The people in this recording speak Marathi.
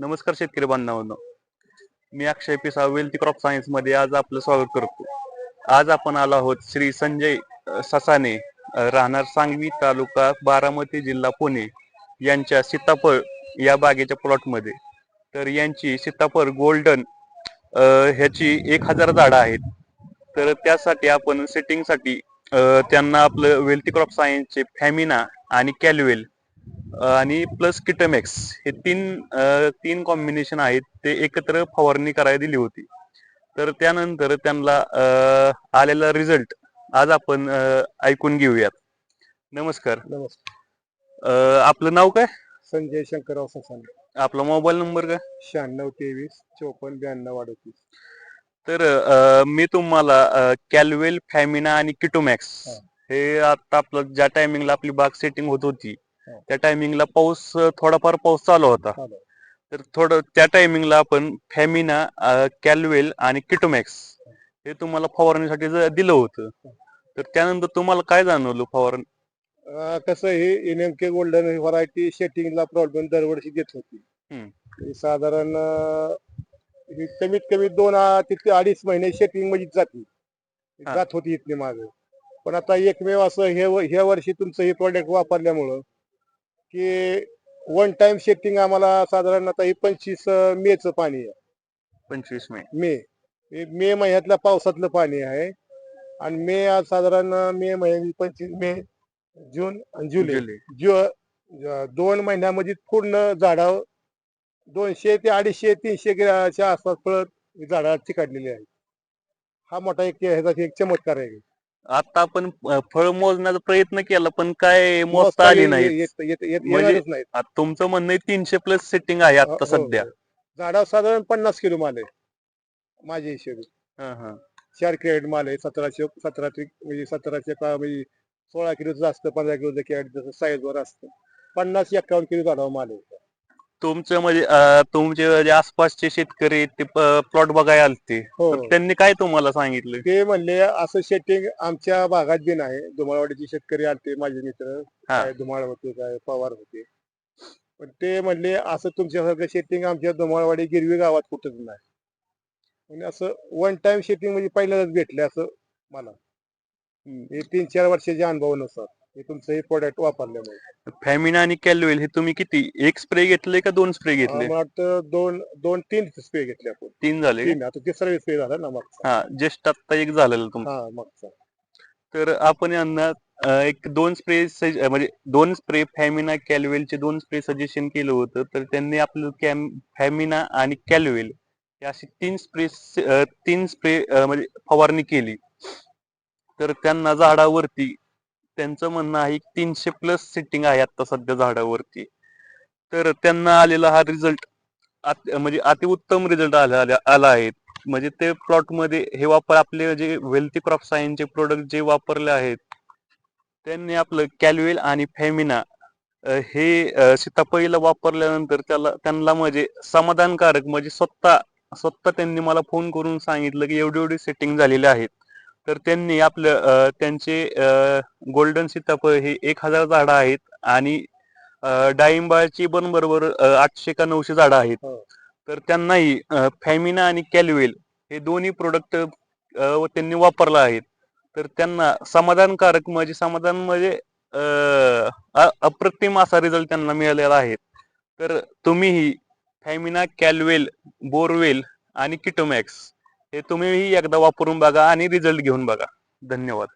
नमस्कार शेतकरी बांधवांनो. मी अक्षय पिसा वेल्थ क्रॉप सायन्समध्ये आज आपलं स्वागत करतो. आज आपण आलो आहोत श्री संजय ससाने राहणार सांगवी तालुका बारामती जिल्हा पुणे यांच्या सीताफळ या बागेच्या प्लॉटमध्ये. तर यांची सीताफळ गोल्डन ह्याची एक हजार झाडं आहेत. तर त्यासाठी आपण सेटिंगसाठी त्यांना आपलं वेल्थी क्रॉप सायन्सचे फॅमिना आणि कॅल्युएल आणि प्लस किटमॅक्स हे तीन तीन कॉम्बिनेशन आहेत. ते एकत्र फवारणी करायला दिली होती. तर त्यानंतर त्यांना आलेला रिझल्ट आज आपण ऐकून घेऊयात. नमस्कार. नमस्कार. आपलं नाव काय? संजय शंकरराव ससाने. आपला मोबाईल नंबर काय? शहाण्णव तेवीस चोपन्न ब्याण्णव अडतीस. तर मी तुम्हाला कॅल्वेल फॅमिना आणि किटोमॅक्स हा. आता आपलं ज्या टायमिंगला आपली बाग सेटिंग होत होती. त्या टायमिंगला पाऊस थोडाफार पाऊस चालू होता. तर थोडं त्या टायमिंगला आपण फॅमिना कॅल्वेल आणि किटोमॅक्स हे तुम्हाला फवारणीसाठी दिलं होतं. तर त्यानंतर तुम्हाला काय जाणवलं फवारण? कसं हे हे नेमके गोल्डन व्हरायटी शेटिंगला प्रॉब्लेम दरवर्षी देत होती. हे साधारण ही कमीत कमी दोन तिथे अडीच महिने शेटिंग मध्येच जाते. हा. जात होती इथली मागे. पण आता एकमेव असं हे ह्या वर्षी तुमचं हे प्रोडक्ट वापरल्यामुळं की वन टाइम शेटिंग आम्हाला साधारण आता हे पंचवीस मेचं पाणी आहे. पंचवीस मे. मे. हे मे महिन्यातल्या पावसातलं पाणी आहे. आणि मे आज साधारण मे महिन्यात पंचवीस मे जून आणि जुलै. जुलै. जु दोन महिन्यामध्ये पूर्ण झाडावर दोनशे ते अडीचशे तीनशे च्या आसपास फळ झाडाला चिकाडलेली आहे हा मोठा एक ह्याचा एक चमत्कार आहे. आता आपण फळ मोजण्याचा प्रयत्न केला पण काय मोजता आली नाही येत- येत- येत- म्हणजे- येणारच नाही आता तुमचं म्हणणं आहे तीनशे प्लस सेटिंग आहे आता हो, सध्या. हो. झाडावर साधारण पन्नास किलो माल आहे माझ्या हिशोबी हा, हा. चार कॅरेट माल आहे सतराशे सतराशे म्हणजे सतराशे का म्हणजे सोळा किलोचं असतं पंधरा किलोचं कॅरेट जसं साईज वर असतं. पन्नास एक्कावन्न किलो झाडावर माल आहे. तुमचं म्हणजे अ, तुमचे जे आसपासचे शेतकरी ते प्लॉट बघायला आलते. हो. तर त्यांनी काय तुम्हाला सांगितलं? ते म्हणले असं शेटिंग आमच्या भागात बी नाही. धुमाळवाडीचे शेतकरी आलते माझे मित्र. हा. काय धुमाळ होते काय पवार होते. पण ते म्हणले असं तुमच्यासारखं शेटिंग आमच्या धुमाळवाडी गिरवी गावात कुठंच नाही. म्हणजे असं वन टाइम शेटिंग म्हणजे पहिल्यांदाच भेटले असं मला. हे तीन चार वर्षाच्या अनुभवानुसार. हे तुमचं हे प्रोडक्ट वापरल्यामुळे. फॅमिना आणि कॅल्युएल हे तुम्ही किती? एक स्प्रे घेतले का दोन स्प्रे घेतले? मला वाटतं दोन दोन तीन स्प्रे घेतले आपण. तीन झाले? तीन. आता तिसरा स्प्रे झाला ना मागचा. हा जस्ट आता एक झालेलं तुमचं हा मागचा. तर आपण यांना अ, एक दोन स्प्रे म्हणजे दोन स्प्रे फॅमिना कॅल्युएलचे दोन स्प्रे सजेशन केलं होतं. तर त्यांनी आपलं कॅम फॅमिना आणि कॅल्युएल हे असे तीन स्प्रे तीन स्प्रे म्हणजे फवारणी केली. तर त्यांना झाडावरती त्यांचं म्हणणं आहे तीनशे प्लस सिटिंग आहे आता सध्या झाडावरती. तर त्यांना आलेला हा रिझल्ट म्हणजे अतिउत्तम रिझल्ट आला आला- आला आहे. म्हणजे ते प्लॉटमध्ये हे वापर आपले जे वेल्थी क्रॉप सायन्सचे प्रोडक्ट जे वापरले आहेत त्यांनी आपलं कॅल्युएल आणि फॅमिना हे सीतापईला वापरल्यानंतर त्याला त्यांना म्हणजे समाधानकारक म्हणजे स्वतः स्वतः त्यांनी मला फोन करून सांगितलं की एवढी एवढी सेटिंग झालेली आहेत तर त्यांनी आपलं त्यांचे गोल्डन सीताफळ हे एक हजार झाडं आहेत आणि डाळिंबाची पण बरोबर आठशे का नऊशे झाडं आहेत. हो. तर त्यांनाही फॅमिना आणि कॅल्युएल हे दोन्ही प्रोडक्ट त्यांनी वापरला आहेत. तर त्यांना समाधानकारक म्हणजे समाधान म्हणजे अप्रतिम असा रिझल्ट त्यांना मिळालेला आहे. तर तुम्हीही फॅमिना कॅल्वेल बोरवेल आणि किटोमॅक्स हे तुम्हीही एकदा वापरून बघा आणि रिझल्ट घेऊन बघा. धन्यवाद.